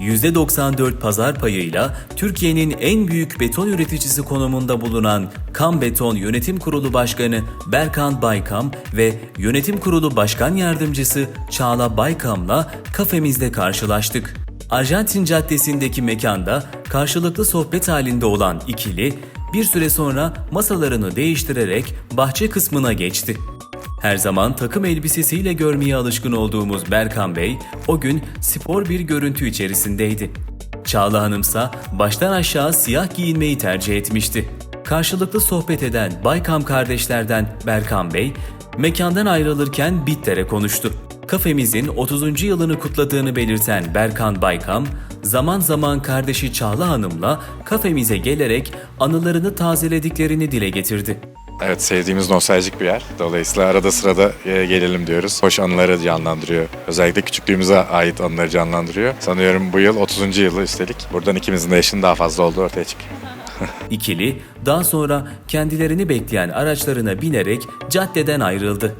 %94 pazar payıyla Türkiye'nin en büyük beton üreticisi konumunda bulunan Kam Beton Yönetim Kurulu Başkanı Berkan Baykam ve Yönetim Kurulu Başkan Yardımcısı Çağla Baykam'la kafemizde karşılaştık. Arjantin Caddesi'ndeki mekanda karşılıklı sohbet halinde olan ikili bir süre sonra masalarını değiştirerek bahçe kısmına geçti. Her zaman takım elbisesiyle görmeye alışkın olduğumuz Berkan Bey o gün spor bir görüntü içerisindeydi. Çağla Hanımsa baştan aşağı siyah giyinmeyi tercih etmişti. Karşılıklı sohbet eden Baykam kardeşlerden Berkan Bey, mekandan ayrılırken Bitter'e konuştu. Kafemizin 30. yılını kutladığını belirten Berkan Baykam, zaman zaman kardeşi Çağla Hanım'la kafemize gelerek anılarını tazelediklerini dile getirdi. Evet sevdiğimiz nostaljik bir yer. Dolayısıyla arada sırada e, gelelim diyoruz. Hoş anıları canlandırıyor. Özellikle küçüklüğümüze ait anıları canlandırıyor. Sanıyorum bu yıl 30. yılı üstelik. Buradan ikimizin de yaşının daha fazla olduğu ortaya çıkıyor. İkili daha sonra kendilerini bekleyen araçlarına binerek caddeden ayrıldı.